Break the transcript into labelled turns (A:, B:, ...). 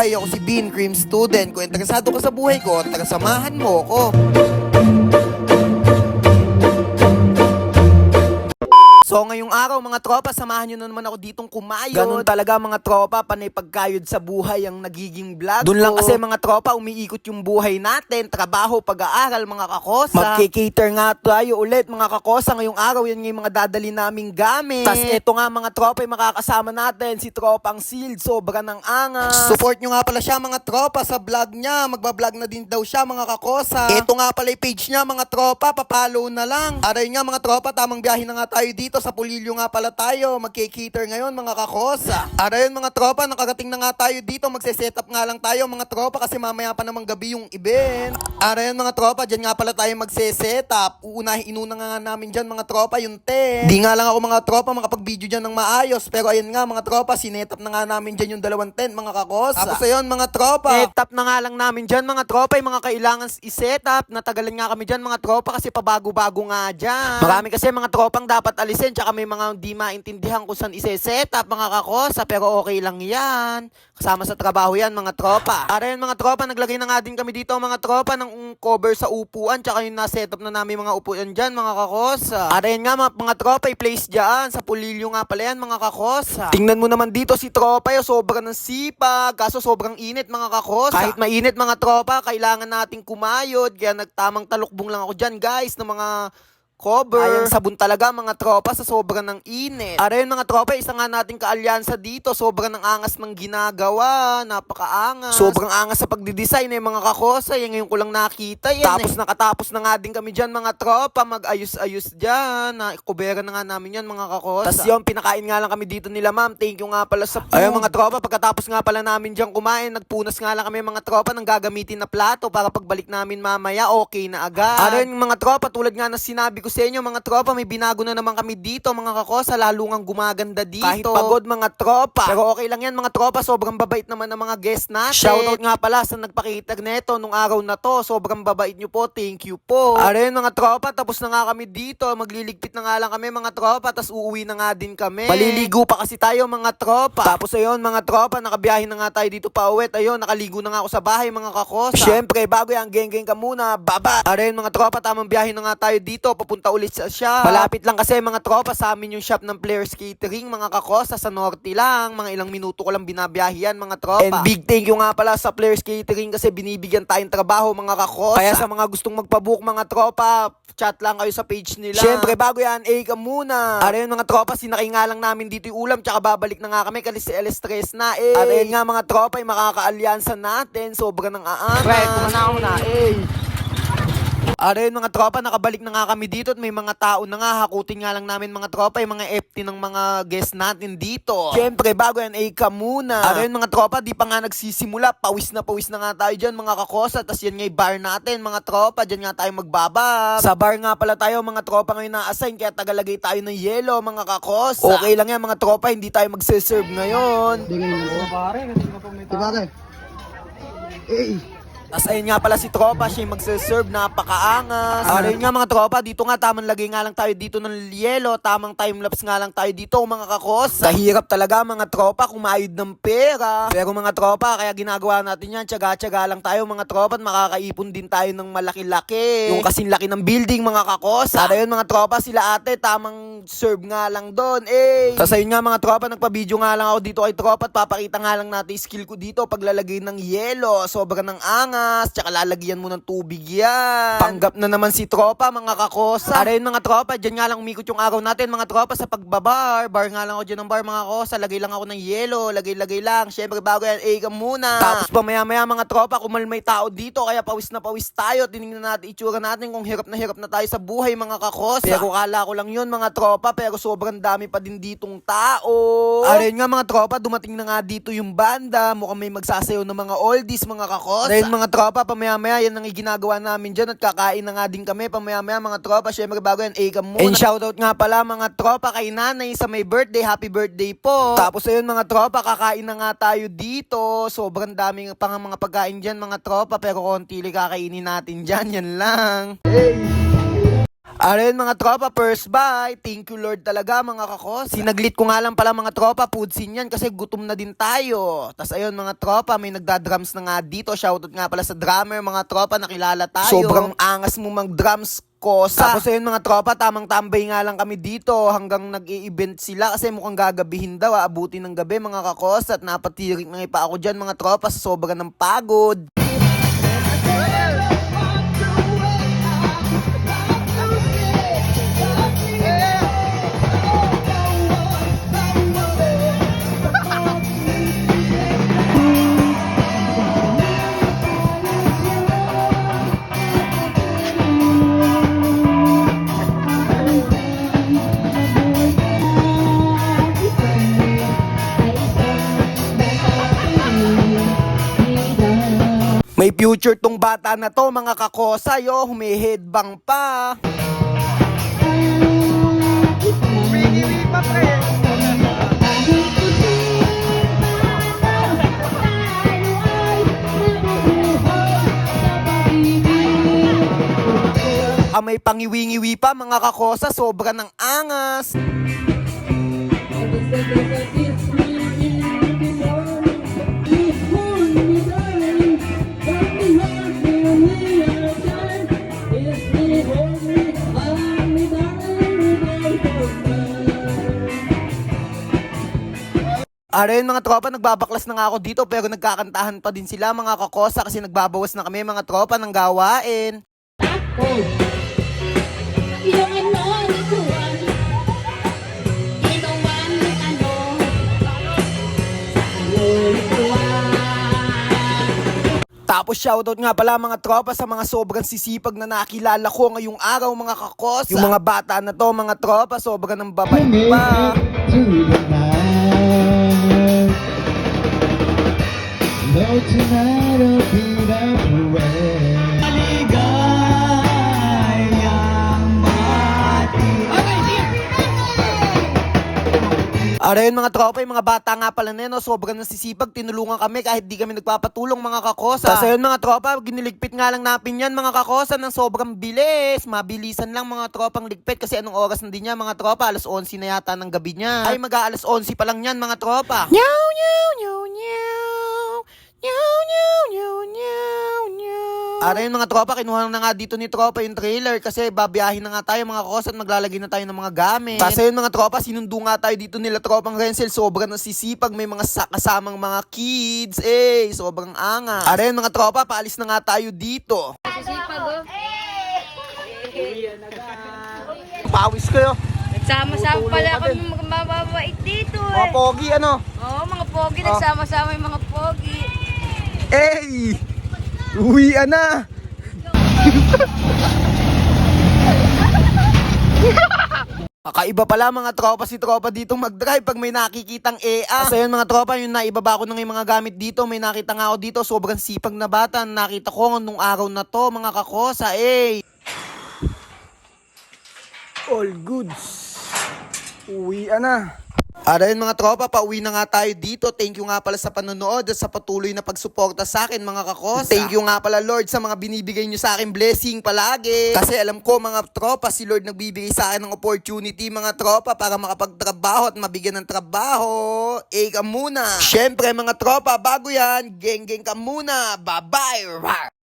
A: Hi, ako si Bean, Cream Student. Kung interesado ka sa buhay ko, tagasamahan mo ko. So ngayong araw mga tropa, samahan nyo na naman ako ditong kumayon. Ganun talaga mga tropa, panay pagkayod sa buhay ang nagiging vlog Doon lang kasi mga tropa, umiikot yung buhay natin. Trabaho, pag-aaral mga kakosa. Magkikater nga tayo ulit mga kakosa. Ngayong araw, yan yung mga dadali naming gamit. Tas eto nga mga tropa, yung makakasama natin, si Tropang Shield. Sobra ng angas. Support nyo nga pala siya mga tropa sa vlog niya. Magbablog na din daw siya mga kakosa. Ito nga pala yung page niya mga tropa, papalo na lang. Aray nga mga tropa, tamang biyahe na nga tayo dito sa Pulilyo nga pala tayo. Magkikater ngayon mga kakosa. Aray mga tropa, nakarating na nga tayo dito. Magse-set up nga lang tayo mga tropa kasi mamaya pa namang gabi yung event. Aray mga tropa, dyan nga pala tayo magse-set up. Uunahin, inuna nga namin dyan mga tropa yung tent. Di nga lang ako mga tropa makapag-video dyan ng maayos. Pero ayun nga mga tropa, sinet up na nga namin dyan yung dalawang tent mga kakosa. Tapos ayun mga tropa. Set up na nga lang namin dyan mga tropa. Yung mga kailangan i-set up. Natagalan nga kami dyan mga tropa kasi pabago-bago nga dyan. Marami kasi mga tropang dapat alisin. Tsaka may mga di maintindihan kung saan ise-set up mga kakosa. Pero okay lang yan. Kasama sa trabaho yan mga tropa. Para yun mga tropa, naglagay na nga din kami dito mga tropa ng cover sa upuan. Tsaka yung na-set up na namin mga upuan dyan mga kakosa. Para yun nga mga, mga tropa, i-place dyan. Sa pulilyo nga pala yan mga kakosa. Tingnan mo naman dito si tropa yo, sobrang ng sipag. Kaso sobrang init mga kakosa. Kahit mainit mga tropa, kailangan nating kumayod. Kaya nagtamang talukbong lang ako dyan guys ng mga cover. Ayang sabon talaga mga tropa sa sobrang ng init. Ara yun mga tropa, isa nga nating kaalyansa dito. Sobrang ng angas ng ginagawa. Napakaangas. Sobrang angas sa pagdidesign eh mga kakosa. Yan ngayon ko lang nakita yan Tapos nakatapos na nga din kami dyan mga tropa. Mag-ayos-ayos dyan. Kubera na nga namin yan mga kakosa. Tapos yun, pinakain nga lang kami dito nila ma'am. Thank you nga pala sa food. Ayun mga tropa, pagkatapos nga pala namin dyan kumain, nagpunas nga lang kami mga tropa ng gagamitin na plato para pagbalik namin mamaya, okay na agad. Yun mga tropa, tulad nga na sinabi ko sa inyo mga tropa, may binago na naman kami dito mga kakosa, lalo nga gumaganda dito. Kahit pagod mga tropa. Pero okay lang yan mga tropa, sobrang babait naman ng mga guests natin. Shoutout nga pala sa nagpakita neto nung araw na to. Sobrang babait nyo po, thank you po. Yun mga tropa, tapos na nga kami dito. Magliligpit na nga lang kami mga tropa, tapos uuwi na nga din kami. Paliligo pa kasi tayo mga tropa. Tapos ayun mga tropa, nakabiyahe na nga tayo dito pa uwit. Ayun, nakaligo na nga ako sa bahay mga kakosa. Siyempre, bago yan, geng-geng ka muna, baba. Yun mga tropa, tamang biyahe na nga tayo dito, papunta ulit sa shop. Malapit lang kasi mga tropa sa amin yung shop ng Players Catering, mga kakosa, sa Norte lang. Mga ilang minuto ko lang binabiyahe yan mga tropa. And big thank you nga pala sa Players Catering kasi binibigyan tayong trabaho mga kakosa. Kaya sa mga gustong magpabook mga tropa, chat lang kayo sa page nila. Siyempre, bago yan, eh ka muna. Ara yun mga tropa, sinakay nga lang namin dito yung ulam, tsaka babalik na nga kami kasi si LS Tres na eh. Ara yun nga mga tropa, yung makakaalyansa natin, sobrang ng aangas. Pre, kumana na eh. Yun mga tropa, nakabalik na nga kami dito at may mga tao na nga, hakutin nga lang namin mga tropa, yung mga FT ng mga guests natin dito. Siyempre, bago yan, eh ka muna. Ara yun mga tropa, di pa nga nagsisimula, pawis na pawis na nga tayo dyan mga kakosa, tas yan nga yung bar natin mga tropa, dyan nga tayo magbabab. Sa bar nga pala tayo mga tropa ngayon na-assign, kaya tagalagay tayo ng yelo mga kakosa. Okay lang yan mga tropa, hindi tayo magsiserve ngayon. Tapos ayun nga pala si Tropa, siya yung magsaserve, napakaangas. Uh, ayun nga mga Tropa, dito nga tamang lagay nga lang tayo dito ng yelo, tamang timelapse nga lang tayo dito mga kakos. Kahirap talaga mga Tropa kumayod ng pera. Pero mga Tropa, kaya ginagawa natin yan, tsaga-tsaga lang tayo mga Tropa at makakaipon din tayo ng malaki-laki. Yung kasing laki ng building mga kakos. Para yun mga Tropa, sila ate, tamang serve nga lang doon. Eh. Tapos ayun nga mga Tropa, nagpa-video nga lang ako dito kay Tropa at papakita nga lang natin skill ko dito paglalagay ng yelo. Sobrang ng angas tsaka lalagyan mo ng tubig yan. Panggap na naman si tropa, mga kakosa. Para yun mga tropa, dyan nga lang umikot yung araw natin, mga tropa, sa pagbabar. Bar nga lang ako dyan ng bar, mga kakosa. Lagay lang ako ng yelo, lagay-lagay lang. Siyempre, bago yan, eh ka muna. Tapos pa maya-maya, mga tropa, kumal may tao dito, kaya pawis na pawis tayo. Tinignan natin, itsura natin kung hirap na hirap na tayo sa buhay, mga kakosa. Pero kala ko lang yun, mga tropa, pero sobrang dami pa din ditong tao. Ayun nga, mga tropa, dumating na nga dito yung banda. Mukhang may magsasayaw ng mga oldies, mga kakosa. Dahil mga tropa, pamaya-maya yan ang ginagawa namin dyan at kakain na nga din kami pamaya-maya mga tropa. Syempre bago yan, ka muna. And shoutout nga pala mga tropa kay nanay sa may birthday. Happy birthday po. Tapos ayun mga tropa, kakain na nga tayo dito. Sobrang daming pang mga pagkain dyan mga tropa pero konti lang kakainin natin dyan. Yan lang. Alin mga tropa, first bite. Thank you Lord talaga mga kakos. Sinaglit ko nga lang pala mga tropa, foodsin yan kasi gutom na din tayo. Tas ayun mga tropa, may nagda-drums na nga dito. Shoutout nga pala sa drummer mga tropa, nakilala tayo. Sobrang angas mo mag-drums kosa. Tapos ayun mga tropa, tamang tambay nga lang kami dito hanggang nag-i-event sila kasi mukhang gagabihin daw, aabutin ng gabi mga kakos at napatirik na ipa ako dyan mga tropa sa sobrang ng pagod. May future tong bata na to, mga kakosa, yo, humihidbang pa. Ah, may pangiwingiwi pa, mga kakosa, sobra ng angas. Aray mga tropa, nagbabaklas na nga ako dito pero nagkakantahan pa din sila mga kakosa kasi nagbabawas na kami mga tropa ng gawain.
B: Yung ano. Inuman, ano. Likuan.
A: Tapos shoutout nga pala mga tropa sa mga sobrang sisipag na nakilala ko ngayong araw mga kakosa. Yung mga bata na to mga tropa, sobrang ng babay pa.
C: To the night. No, tonight I'll be that way.
A: Aray mga tropa, yung mga bata nga pala na yun, no, sobrang nasisipag, tinulungan kami kahit di kami nagpapatulong mga kakosa. Tapos ayun mga tropa, giniligpit nga lang natin yan mga kakosa ng sobrang bilis. Mabilisan lang mga tropang ligpit kasi anong oras na din niya mga tropa, alas 11 na yata ng gabi niya. Ay mag-aalas 11 pa lang yan mga tropa. Nyaw, nyaw, nyaw, Aray mga tropa, kinuha na nga dito ni tropa yung trailer kasi babiyahin na nga tayo mga kakos at maglalagay na tayo ng mga gamit. Kasi yun mga tropa, sinundo nga tayo dito nila tropang Renzel. Sobrang nasisipag, may mga sa- kasamang mga kids. Eh, sobrang angas. Aray mga tropa, paalis na nga tayo dito. Pawis kayo.
D: Nagsama-sama pala kami mga mababait dito
A: Mga
D: eh.
A: pogi, ano?
D: Oo, mga pogi. Nagsama-sama yung mga pogi.
A: Ey! Uwian na! Kakaiba pala mga tropa si tropa dito mag-drive pag may nakikitang EA. Kasi yun mga tropa, yung naibaba ko na yung mga gamit dito, may nakita nga ako dito, sobrang sipag na bata. Nakita ko nung araw na to, mga kakosa, eh. All goods. Uwian na. Yun mga tropa, pauwi na nga tayo dito. Thank you nga pala sa panonood at sa patuloy na pagsuporta sa akin mga kakosa. Thank you nga pala Lord sa mga binibigay nyo sa akin blessing palagi. Kasi alam ko mga tropa, si Lord nagbibigay sa akin ng opportunity mga tropa para makapagtrabaho at mabigyan ng trabaho. Eh ka muna. Siyempre mga tropa, bago yan, geng-geng ka muna. Bye-bye.